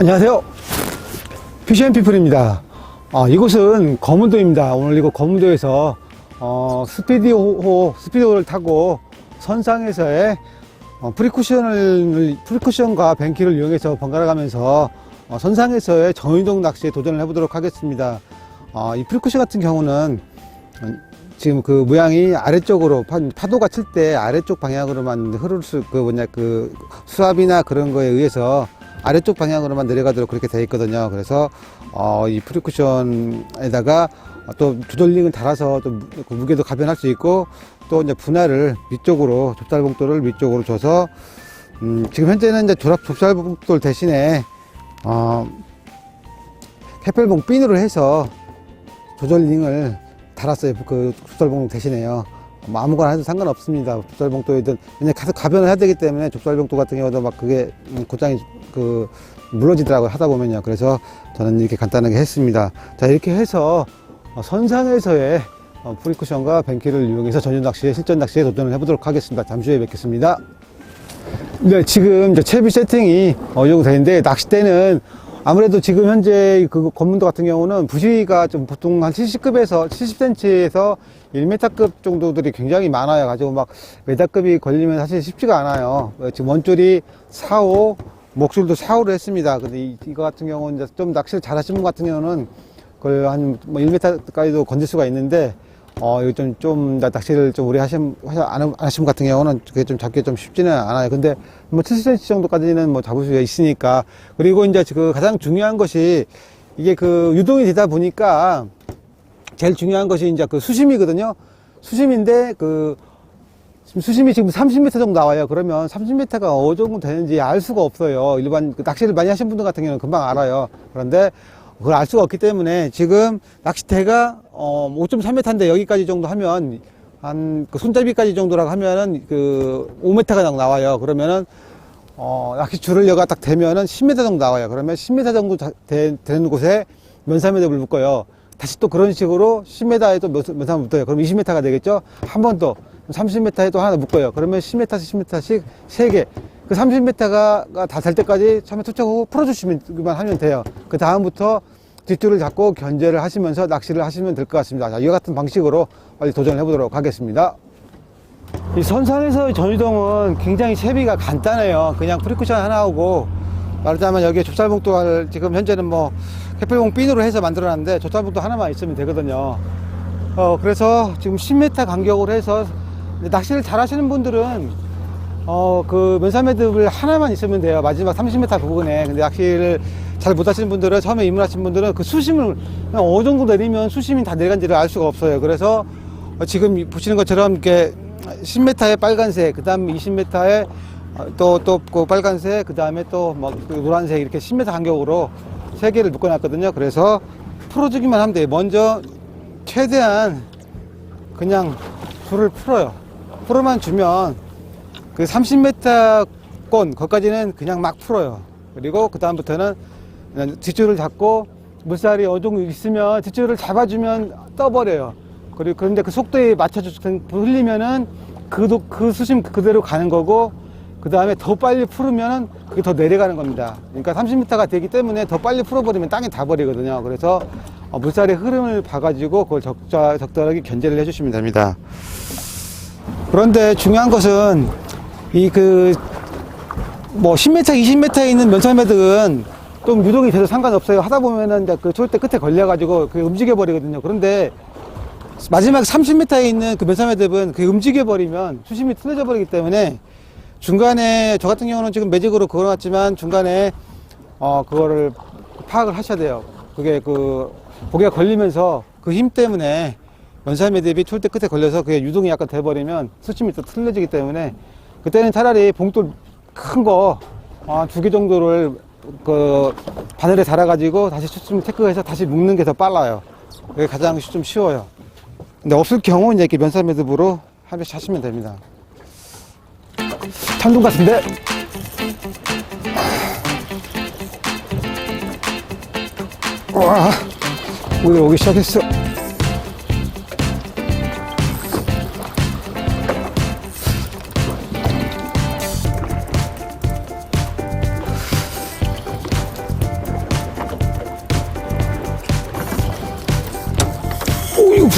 안녕하세요. 피쉬앤피플입니다. 아, 이곳은 검은도입니다. 오늘 이곳 검은도에서 어, 스피디호, 스피디호를 타고 선상에서의 어, 프리쿠션을, 프리쿠션과 뱅키를 이용해서 번갈아 가면서 어, 선상에서의 전위동 낚시에 도전을 해보도록 하겠습니다. 어, 이 프리쿠션 같은 경우는 어, 지금 그 모양이 아래쪽으로 파, 파도가 칠 때 아래쪽 방향으로만 흐를 수, 그 뭐냐, 그 수압이나 그런 거에 의해서 아래쪽 방향으로만 내려가도록 그렇게 되어 있거든요. 그래서, 어, 이 프리쿠션에다가 또 조절링을 달아서 또 무- 그 무게도 가변할 수 있고 또 이제 분할을 위쪽으로, 좁쌀봉돌을 위쪽으로 줘서, 음, 지금 현재는 이제 조랍 좁쌀봉돌 대신에, 어, 캐펠봉 핀으로 해서 조절링을 달았어요. 그 좁쌀봉 대신에요. 뭐 아무거나 해도 상관없습니다. 좁쌀봉도이든 왜냐 가서 가변을 해야 되기 때문에 좁쌀봉도 같은 경우도 막 그게 음, 곧장이 그 물러지더라고요. 하다 보면요. 그래서 저는 이렇게 간단하게 했습니다. 자 이렇게 해서 어, 선상에서의 어, 프리쿠션과 뱅키를 이용해서 전륜 낚시에 실전 낚시에 도전을 해보도록 하겠습니다. 잠시 후에 뵙겠습니다. 네, 지금 채비 세팅이 어느 정도 되는데 낚싯대는 아무래도 지금 현재 그 검문도 같은 경우는 부시가 좀 보통 한 70급에서 70cm에서 1m급 정도들이 굉장히 많아요. 가지고 막 메다급이 걸리면 사실 쉽지가 않아요. 어, 지금 원줄이 4, 5, 목줄도 4, 5로 했습니다. 근데 이, 이거 같은 경우는 좀 낚시를 잘 하시는 분 같은 경우는 그걸 한뭐 1m까지도 건질 수가 있는데 어, 이거 좀, 좀, 나- 낚시를 좀 오래 하신, 하시- 안, 안 하신 분 같은 경우는 그게 좀 잡기 좀 쉽지는 않아요. 근데 뭐 70cm 정도까지는 뭐 잡을 수가 있으니까. 그리고 이제 그 가장 중요한 것이 이게 그 유동이 되다 보니까 제일 중요한 것이 이제 그 수심이거든요. 수심인데 그 수심이 지금 30m 정도 나와요. 그러면 30m가 어느 정도 되는지 알 수가 없어요. 일반 그 낚시를 많이 하신 분들 같은 경우는 금방 알아요. 그런데 그걸 알 수가 없기 때문에 지금 낚시대가 어 5.3m인데 여기까지 정도 하면 한 그 손잡이까지 정도라고 하면은 그 5m가 정도 나와요. 그러면은 어 낚시 줄을 여가 딱 대면은 10m 정도 나와요. 그러면 10m 정도 자- 되, 는 곳에 면사매듭을 묶어요. 다시 또 그런 식으로 10m에 또 면사매 묶어요. 그럼 20m가 되겠죠? 한번더 30m에 또 하나 묶어요. 그러면 10m씩 10m씩 3개. 그 30m가 다 될 때까지 처음에 투척하고 풀어주시면 하면 돼요. 그 다음부터 뒷줄을 잡고 견제를 하시면서 낚시를 하시면 될 것 같습니다. 자, 이와 같은 방식으로 빨리 도전을 해보도록 하겠습니다. 이 선상에서의 전유동은 굉장히 채비가 간단해요. 그냥 프리쿠션 하나 하고 말하자면 여기에 좁쌀봉돌 지금 현재는 뭐 캐플봉 핀으로 해서 만들어놨는데 좁쌀봉돌 하나만 있으면 되거든요. 어 그래서 지금 10m 간격으로 해서 낚시를 잘 하시는 분들은 어, 그 면사매듭을 하나만 있으면 돼요. 마지막 30m 부분에. 근데 낚시를 잘 못하시는 분들은, 처음에 입문하신 분들은 그 수심을 어느 정도 내리면 수심이 다 내려간지를 알 수가 없어요. 그래서 어, 지금 보시는 것처럼 이렇게 10m에 빨간색, 그 다음 20m에 또, 또, 그 빨간색, 그 다음에 또, 뭐, 그 노란색, 이렇게 10m 간격으로 세 개를 묶어놨거든요. 그래서 풀어주기만 하면 돼요. 먼저, 최대한 그냥 줄을 풀어요. 풀어만 주면 그 30m권 거기까지는 그냥 막 풀어요. 그리고 그 다음부터는 뒷줄을 잡고 물살이 어느 정도 있으면 뒷줄을 잡아주면 떠버려요. 그리고 그런데 그 속도에 맞춰서 흘리면은 그, 도- 그 수심 그대로 가는 거고 그 다음에 더 빨리 풀으면은 그게 더 내려가는 겁니다. 그러니까 30m가 되기 때문에 더 빨리 풀어버리면 땅에 닿아버리거든요. 그래서 어, 물살의 흐름을 봐가지고 그걸 적자, 적절하게 견제를 해주시면 됩니다. 그런데 중요한 것은 이 그 뭐 10m, 20m에 있는 면사매듭은 좀 유동이 돼도 상관없어요. 하다 보면은 그 초대 끝에 걸려가지고 그 움직여 버리거든요. 그런데 마지막 30m에 있는 그 면사매듭은 그 움직여 버리면 수심이 틀어져 버리기 때문에 중간에 저 같은 경우는 지금 매직으로 걸어놨지만 중간에 어 그거를 파악을 하셔야 돼요. 그게 그 고개가 걸리면서 그 힘 때문에 면사매듭이 툴대 끝에 걸려서 그게 유동이 약간 돼버리면 수심이 또 틀려지기 때문에 그때는 차라리 봉돌 큰거 아, 두개 정도를 그 바늘에 달아가지고 다시 수심 체크해서 다시 묶는 게 더 빨라요. 그게 가장 좀 쉬워요. 근데 없을 경우 이제 이렇게 면사 매듭으로 하듯이 하시면 됩니다. 참돔 같은데? 와, 우리 오기 시작했어.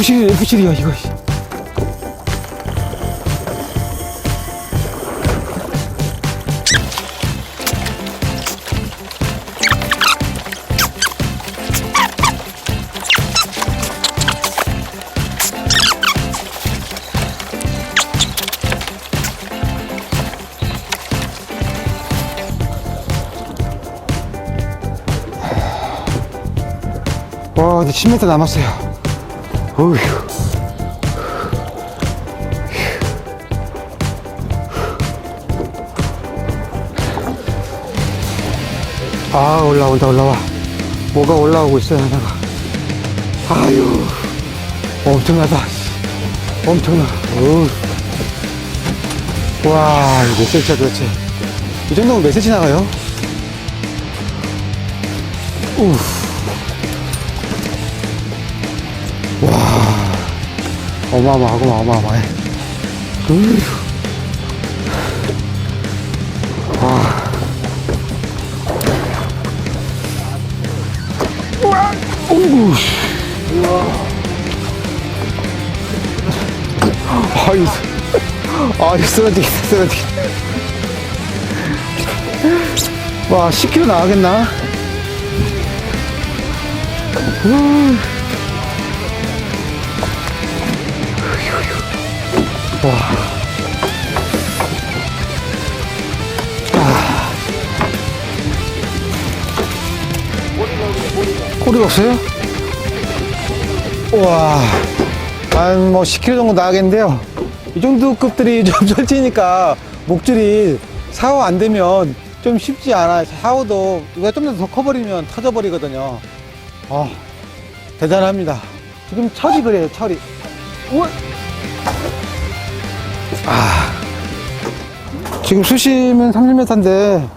부실이, 부실이야, 이거. 와, 이제 10m 남았어요. 어휴. 아, 올라온다, 올라와. 뭐가 올라오고 있어요, 하나가. 아유, 엄청나다. 엄청나. 어우. 와, 이거 몇 센치야 도대체. 이 정도면 몇 센치 나가요? 우. 어마어마하고 어마어마해. 와. 와, 오구. 아, 이, 아, 이 쓰러지겠다, 쓰러지겠다. 와, 10kg 나가겠나? 우. 꼬리가 없어요? 우와. 한 뭐 10kg 정도 나가겠는데요. 이 정도 급들이 좀 절지니까 목줄이 사호 안 되면 좀 쉽지 않아요. 사호도 이거 좀더 커버리면 터져버리거든요. 아, 대단합니다. 지금 철이 그래요, 철이. 우와. 아. 지금 수심은 30m인데,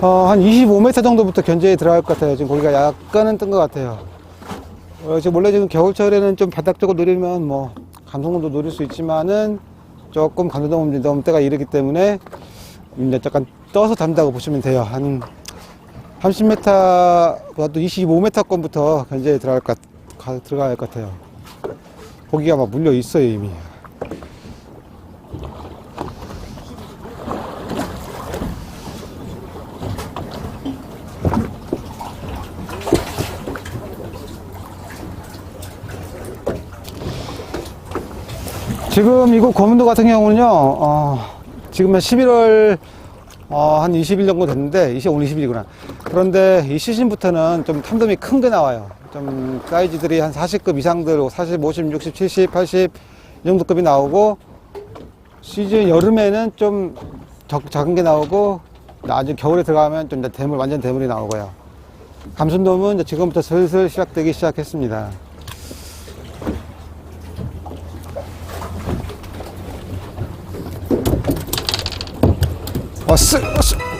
어, 한 25m 정도부터 견제에 들어갈 것 같아요. 지금 고기가 약간은 뜬 것 같아요. 어, 지금 원래 지금 겨울철에는 좀 바닥 쪽을 노리면 뭐, 감성도 노릴 수 있지만은 조금 감성 넘 때가 이르기 때문에 이제 약간 떠서 담다고 보시면 돼요. 한 30m보다도 25m권부터 견제에 들어갈 것, 가- 들어갈 것 같아요. 고기가 막 물려 있어요, 이미. 지금 이곳 검은도 같은 경우는요, 어, 지금 11월 어, 한 20일 정도 됐는데, 20, 오늘 20일이구나. 그런데 이 시즌부터는 좀 탐돔이 큰 게 나와요. 좀 사이즈들이 한 40급 이상들, 40, 50, 60, 70, 80, 이 정도 급이 나오고, 시즌 여름에는 좀 적, 작은 게 나오고, 나중에 겨울에 들어가면 좀 대물, 완전 대물이 나오고요. 감순돔은 지금부터 슬슬 시작되기 시작했습니다. 왔어, 왔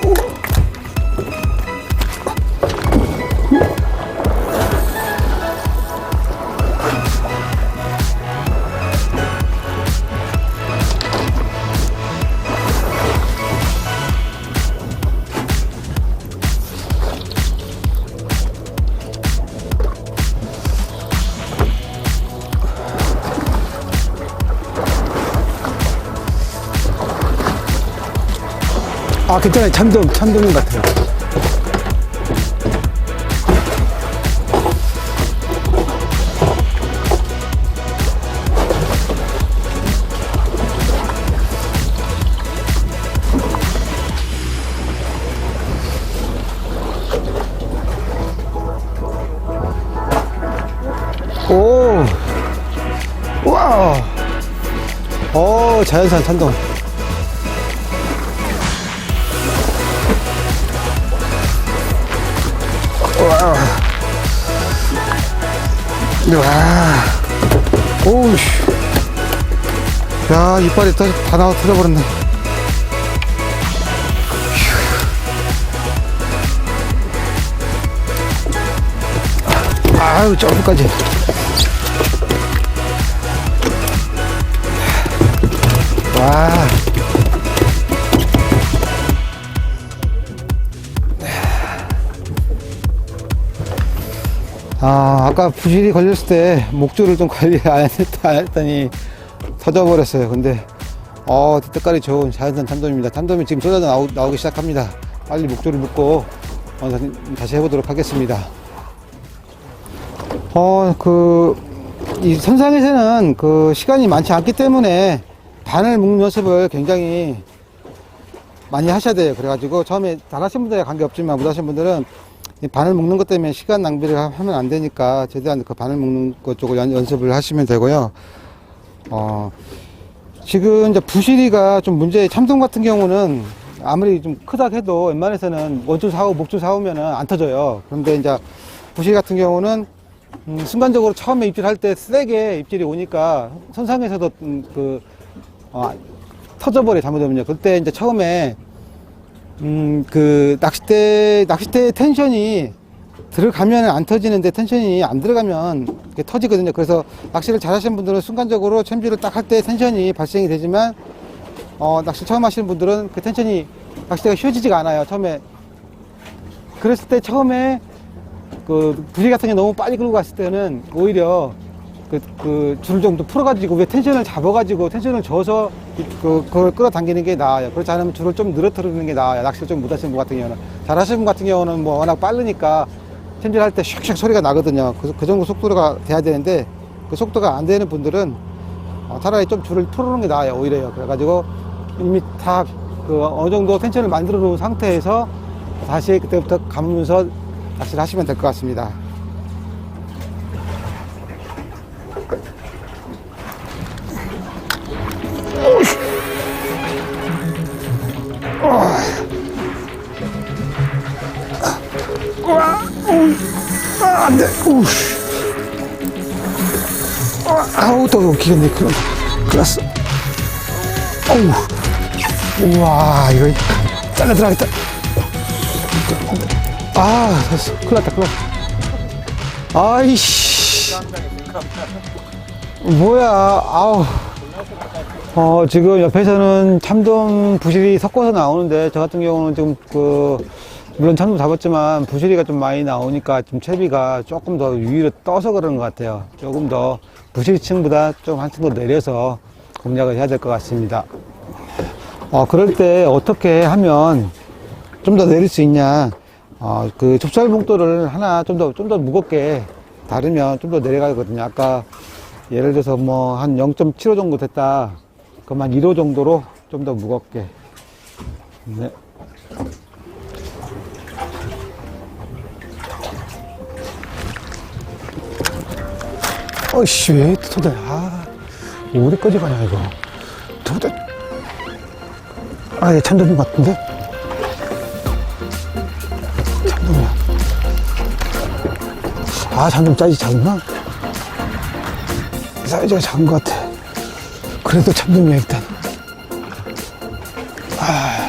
아, 괜찮아요. 참돔, 참돔인 것 같아요. 오, 와우. 오, 자연산 참돔. 와. 오우, 씨. 야, 이빨이 다, 다 나와 터져버렸네. 휴. 아유, 저기까지. 와. 아, 아까 부실이 걸렸을 때 목줄을 좀 관리 안, 했, 안 했더니 터져버렸어요. 근데, 어, 때깔이 좋은 자연산 참돔입니다. 참돔이 지금 쏟아져 나오, 나오기 시작합니다. 빨리 목줄을 묶고 어, 다시- 해보도록 하겠습니다. 어, 그, 이 선상에서는 그 시간이 많지 않기 때문에 바늘 묶는 연습을 굉장히 많이 하셔야 돼요. 그래가지고 처음에 잘 하신 분들에 관계없지만 못 하신 분들은 이 바늘 묶는 것 때문에 시간 낭비를 하- 하면 안 되니까 최대한 그 바늘 묶는 것 쪽을 연, 연습을 하시면 되고요. 어, 지금 이제 부실이가 좀 문제, 참돔 같은 경우는 아무리 좀 크다 해도 웬만해서는 원줄 사오, 목줄 사오면은 안 터져요. 그런데 이제 부실 같은 경우는 음, 순간적으로 처음에 입질할 때 세게 입질이 오니까 선상에서도 음, 그, 어, 터져버려 잘못하면요. 그때 이제 처음에 음, 그 낚싯대 낚싯대 텐션이 들어가면 안 터지는데 텐션이 안 들어가면 터지거든요. 그래서 낚시를 잘하시는 분들은 순간적으로 챔질을 딱 할 때 텐션이 발생이 되지만 어, 낚시 처음 하시는 분들은 그 텐션이 낚싯대가 쉬워지지가 않아요. 처음에 그랬을 때 처음에 그 부리 같은 게 너무 빨리 끌고 갔을 때는 오히려 그, 그좀더 풀어가지고 위에 텐션을 잡아가지고 텐션을 줘서 이- 그, 그걸 끌어당기는 게 나아요. 그렇지 않으면 줄을 좀 늘어뜨리는 게 나아요. 낚시를 좀 못하시는 분 같은 경우는. 잘하시는 분 같은 경우는 뭐 워낙 빠르니까 텐질 할때 슉슉 소리가 나거든요. 그, 그 정도 속도가 돼야 되는데 그 속도가 안 되는 분들은 어, 차라리 좀 줄을 풀어놓는 게 나아요. 오히려요. 그래가지고 이미 다 그 어느 정도 텐션을 만들어 놓은 상태에서 다시 그때부터 감으면서 낚시를 하시면 될 것 같습니다. 안 돼. 우. 아, 아우, 또 웃기겠네. 큰일 났어. 어우. 우와, 이거 잘라 들어가겠다. 아, 됐어. 큰일 났다, 큰일 났다. 아이씨. 뭐야, 아우. 어, 지금 옆에서는 참돔 부실이 섞어서 나오는데, 저 같은 경우는 지금 그, 물론 참돔 잡았지만 부실이가 좀 많이 나오니까 좀 채비가 조금 더 위로 떠서 그러는 것 같아요. 조금 더 부실층보다 좀 한층 더 내려서 공략을 해야 될 것 같습니다. 어, 그럴 때 어떻게 하면 좀 더 내릴 수 있냐. 어, 그 좁쌀 봉돌을 하나 좀 더, 좀 더 무겁게 다르면 좀 더 내려가거든요. 아까 예를 들어서 뭐 한 0.75 정도 됐다. 그럼 한 1호 정도로 좀 더 무겁게. 네. 어이씨, 왜 토대? 아, 어디까지 가냐, 이거. 토대. 아, 얘 참돔인 것 같은데? 참돔이야. 아, 참돔 사이즈 작나? 사이즈가 작은 것 같아. 그래도 참돔이야, 일단. 아.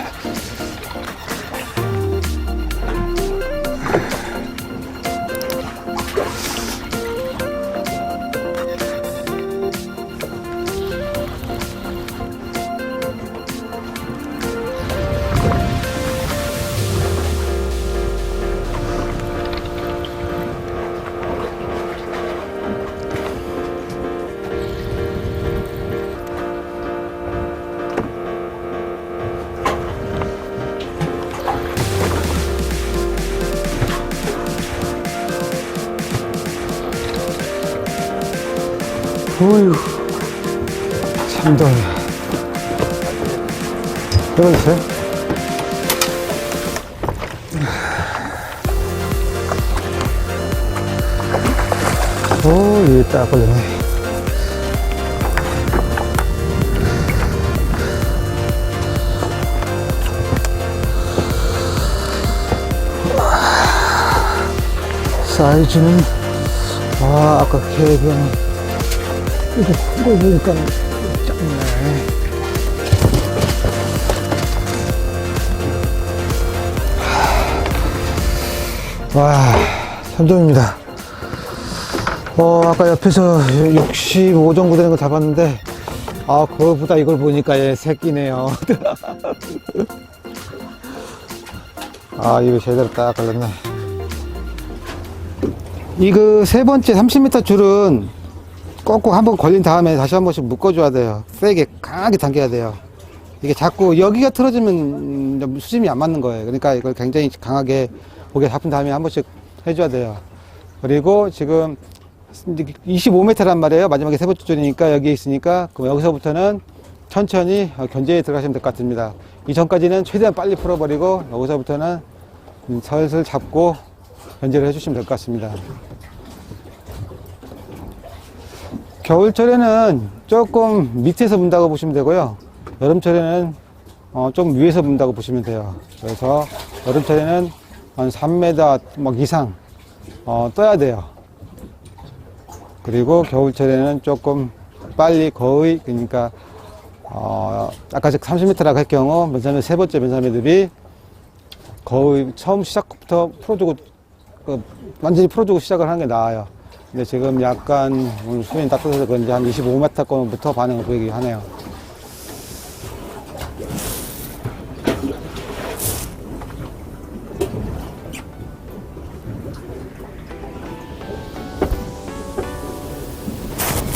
어휴, 참돔이야. 여보세요? 오, 여기 딱 걸렸네. 사이즈는, 아, 아까 걔 비하면 이거 큰거 보니까 작네. 와, 참돔입니다. 어, 아까 옆에서 65 정도 되는 거 잡았는데, 아, 그거보다 이걸 보니까 얘 새끼네요. 아, 이거 제대로 딱 걸렸네. 이그세 번째 30m 줄은 꼭꼭 한번 걸린 다음에 다시 한 번씩 묶어줘야 돼요. 세게 강하게 당겨야 돼요. 이게 자꾸 여기가 틀어지면 좀 수심이 안 맞는 거예요. 그러니까 이걸 굉장히 강하게 고개 잡은 다음에 한 번씩 해줘야 돼요. 그리고 지금 25m란 말이에요. 마지막에 세 번째 줄이니까 여기 있으니까 그럼 여기서부터는 천천히 견제에 들어가시면 될 것 같습니다. 이전까지는 최대한 빨리 풀어버리고 여기서부터는 음, 슬슬 잡고 견제를 해주시면 될 것 같습니다. 겨울철에는 조금 밑에서 문다고 보시면 되고요. 여름철에는 어, 좀 위에서 문다고 보시면 돼요. 그래서 여름철에는 한 3m 막 이상 어, 떠야 돼요. 그리고 겨울철에는 조금 빨리 거의 그러니까 어, 아까 30m라고 할 경우 면사매 세 번째 면사매들이 거의 처음 시작부터 풀어주고 그 완전히 풀어주고 시작을 하는 게 나아요. 근데 지금 약간 오늘 수면이 따뜻해서 그런지 한 25m 거부터 반응을 보이긴 하네요.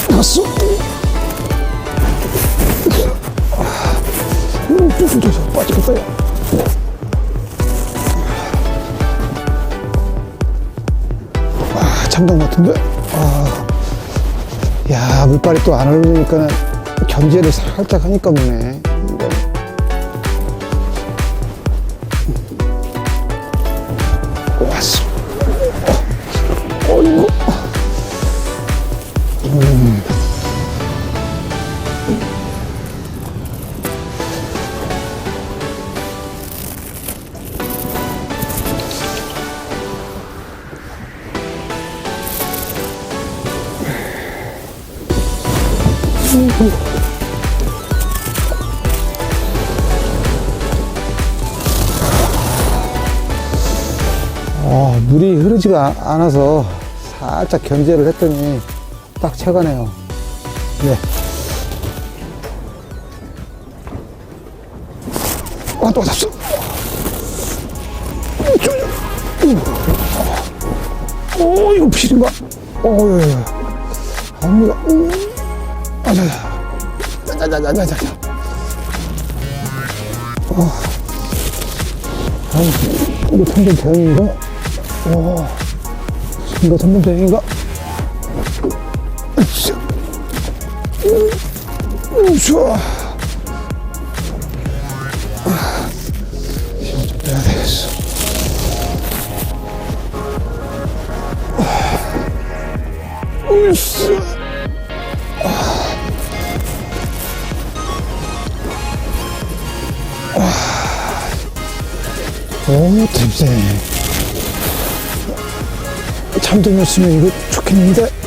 갔어. 음, 부서져서 빠지겠다, 야. 아, 참동 같은데? 아, 야, 물발이 또안 흐르니까 견제를 살짝 하니까 무네. 이거. 왔어. 어, 어이구. 어, 흐르지가 않아서 살짝 견제를 했더니 딱 채가네요. 네. 아, 또 잡았어. 오, 이거 부실인가? 오, 야, 야, 야. 앞니가, 오. 아, 자, 자. 자, 자, 자, 자, 자, 자. 어. 아, 이거 통전 대형인가? 와, 이거 통전 대형인가? 으쌰. 으쌰. 힘좀 빼야 되겠어. 으쌰. 잠들었으면 이거 좋겠는데?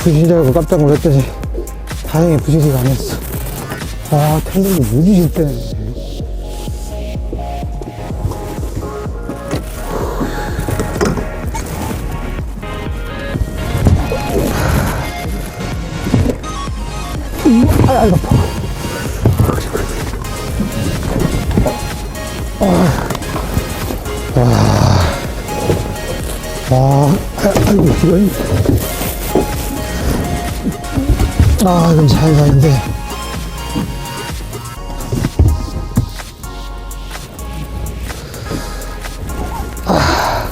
부신 줄 알고 깜짝 놀랐더니, 다행히 부시지가 않았어. 아, 텔레비 무지실 때네. 아, 아이고, 아파. 아, 아, 아이고, 이건. 잘 가는데. 아,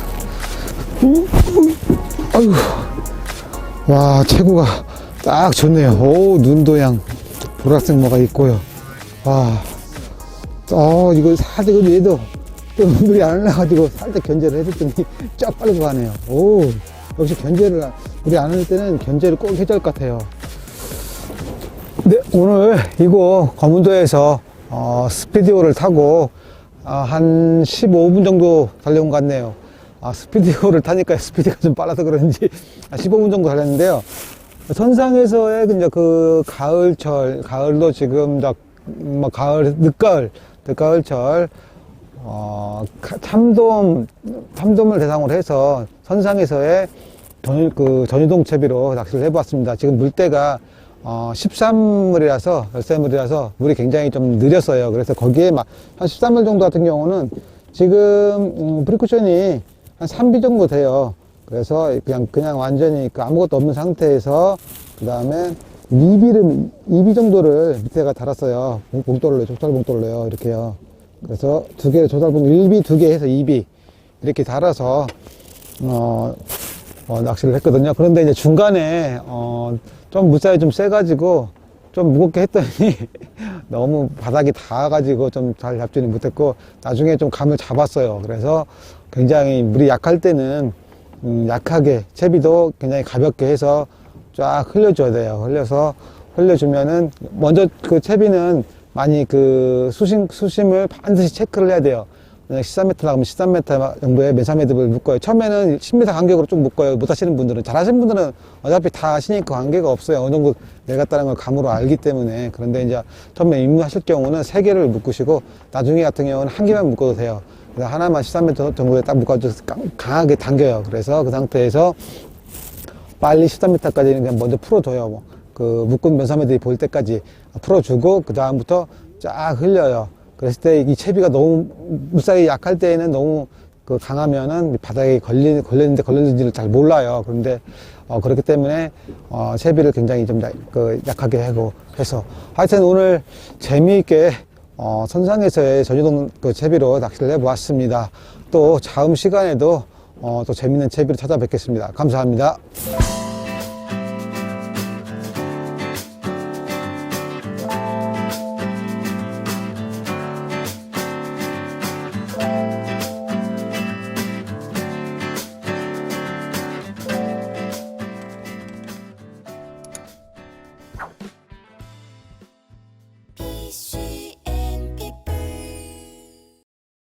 아이고. 와, 체구가 딱 좋네요. 오, 눈도양. 보라색 뭐가 있고요. 와. 어, 이거 살짝 그 얘도 또 물이 안 올라가지고 살짝 견제를 해줬더니 쫙 빠르고 가네요. 오, 역시 견제를, 물이 안올 때는 견제를 꼭 해줘야 할것 같아요. 네, 오늘 이곳 검은도에서 어, 스피디오를 타고 아, 한 15분 정도 달려온 것 같네요. 아, 스피디오를 타니까 스피드가 좀 빨라서 그런지 아, 15분 정도 달렸는데요. 선상에서의 이제 그 가을철, 가을도 지금 다, 뭐 가을, 늦가을, 늦가을철, 어, 가- 참돔, 참돔을 대상으로 해서 선상에서의 전, 그 전유동 채비로 낚시를 해보았습니다. 지금 물때가 어, 13물이라서, 열세물이라서 물이 굉장히 좀 느렸어요. 그래서 거기에 막, 한 13물 정도 같은 경우는 지금, 음, 프리쿠션이 한 3비 정도 돼요. 그래서 그냥, 그냥 완전히 그 아무것도 없는 상태에서, 그 다음에 2비를, 2비 정도를 밑에가 달았어요. 봉- 봉돌로요, 족살 봉돌로요. 이렇게요. 그래서 두 개, 조달봉 1비, 두 개 해서 2비. 이렇게 달아서, 어, 어, 낚시를 했거든요. 그런데 이제 중간에, 어, 좀 물살이 좀 세가지고, 좀 무겁게 했더니, 너무 바닥이 닿아가지고 좀 잘 잡지는 못했고, 나중에 좀 감을 잡았어요. 그래서 굉장히 물이 약할 때는, 음, 약하게, 채비도 굉장히 가볍게 해서 쫙 흘려줘야 돼요. 흘려서, 흘려주면은, 먼저 그 채비는 많이 그 수심, 수심을 반드시 체크를 해야 돼요. 만약 13m 나가면 13m 정도의 메사매듭을 묶어요. 처음에는 10m 간격으로 좀 묶어요. 못 하시는 분들은. 잘 하시는 분들은 어차피 다 하시니까 관계가 없어요. 어느 정도 내갔다는 걸 감으로 알기 때문에. 그런데 이제 처음에 입문하실 경우는 세 개를 묶으시고 나중에 같은 경우는 한 개만 묶어도 돼요. 그래서 하나만 13m 정도에 딱 묶어줘서 강- 강하게 당겨요. 그래서 그 상태에서 빨리 13m까지는 그냥 먼저 풀어줘요. 뭐. 그 묶은 면사매들이 보일 때까지 풀어주고 그 다음부터 쫙 흘려요. 그랬을 때 이 채비가 너무 물살이 약할 때에는 너무 그 강하면은 바닥에 걸리, 걸렸는데 걸렸는지를 잘 몰라요. 그런데 어, 그렇기 때문에 어, 채비를 굉장히 좀 약, 그 약하게 하고 해서 하여튼 오늘 재미있게 어, 선상에서의 전유동 그 채비로 낚시를 해보았습니다. 또 다음 시간에도 어, 또 재밌는 채비로 찾아뵙겠습니다. 감사합니다.